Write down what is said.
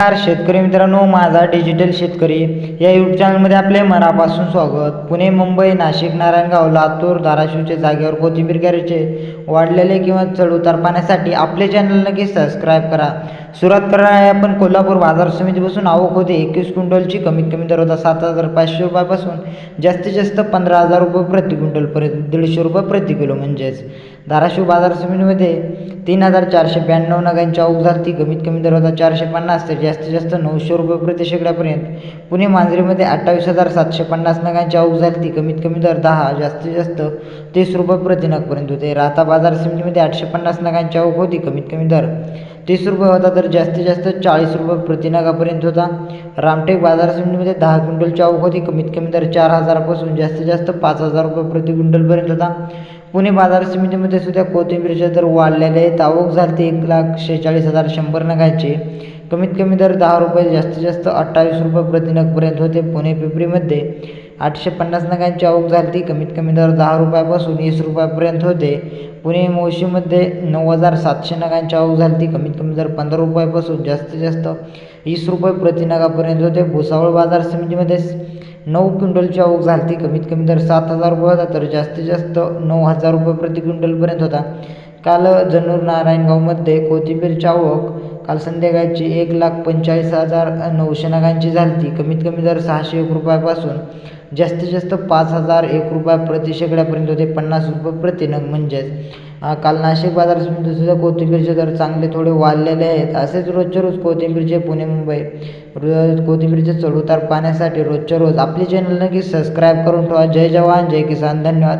नमस्कार शेतकरी मित्रांनो माझा डिजिटल शेतकरी. या यूट्यूब चॅनलमध्ये आपले मनापासून स्वागत. पुणे मुंबई नाशिक नारायणगाव लातूर धाराशिवच्या जागेवर कोथिंबीर कॅरेटचे वाढलेले किंवा चढउतार पाहण्यासाठी आपले चॅनल नक्की सबस्क्राईब करा. सुरुवात करणार आहे आपण कोल्हापूर बाजार समितीपासून. आवक होते एकवीस क्विंटलची कमीत कमी दर होता सात हजार पाचशे रुपयापासून. जास्तीत जास्त पंधरा हजार रुपये प्रति क्विंटलपर्यंत दीडशे रुपये प्रति किलो म्हणजेच. धाराशिव बाजार समितीमध्ये तीन हजार चारशे ब्याण्णव नगांची आवक झाली ती कमीत कमी दर होता चारशे पन्नास ते जास्तीत जास्त नऊशे रुपये प्रति शेकड्यापर्यंत. पुणे मांजरीमध्ये अठ्ठावीस हजार सातशे पन्नास नगांची आवक झाली ती कमीत कमी दर दहा जास्तीत जास्त तीस रुपये प्रति नगपर्यंत होते. राहता बाजार समितीमध्ये आठशे पन्नास नगांची आवक होती कमीत कमी दर तीस रुपये होता तर जास्तीत जास्त चाळीस रुपये प्रति नगापर्यंत होता. रामटेक बाजार समितीमध्ये दहा क्विंटलची आवक होती कमीत कमी दर चार हजारापासून जास्तीत जास्त पाच हजार रुपये प्रति क्विंटलपर्यंत होता. पुणे बाजार समितीमध्ये सुद्धा कोथिंबीरचे दर वाढलेले आहेत आवक झाली एक लाख शेहेचाळीस हजार शंभर नगांची. कमीत कमी दर दहा रुपये जास्तीत जास्त अठ्ठावीस रुपये प्रति नगपर्यंत होते. पुणे पिपरीमध्ये आठशे पन्नास नगांची आवक झाली ती कमीत कमी दर दहा रुपयापासून वीस रुपयापर्यंत होते. पुणे मोशीमध्ये नऊ हजार सातशे नगांची आवक झाली ती कमीत कमी दर पंधरा रुपयापासून जास्तीत जास्त वीस रुपये प्रति नगापर्यंत होते. भुसावळ बाजार समितीमध्ये नऊ क्विंटलची आवक झाली ती कमीत कमी दर सात हजार रुपये होता तर जास्तीत जास्त नऊ हजार रुपये प्रति क्विंटलपर्यंत होता. काल जन्नूर नारायणगावमध्ये कोथिंबीरची आवक काल संध्याकाळची एक लाख पंचेचाळीस हजार नऊशे नगांची झाली ती कमीत कमी दर सहाशे एक रुपयापासून जास्तीत जास्त पाच हजार एक रुपया प्रति शेकड्यापर्यंत होते. पन्नास रुपये प्रति नग म्हणजेच काल नाशिक बाजार समितीत सुद्धा कोथिंबीरचे दर चांगले थोडे वाढलेले आहेत. असेच रोजच्या रोज कोथिंबीरचे पुणे मुंबई रोज कोथिंबीरचे चढउतार पाहण्यासाठी रोजच्या रोज आपले चॅनल नक्की सबस्क्राईब करून ठेवा. जय जवान जय किसान. धन्यवाद.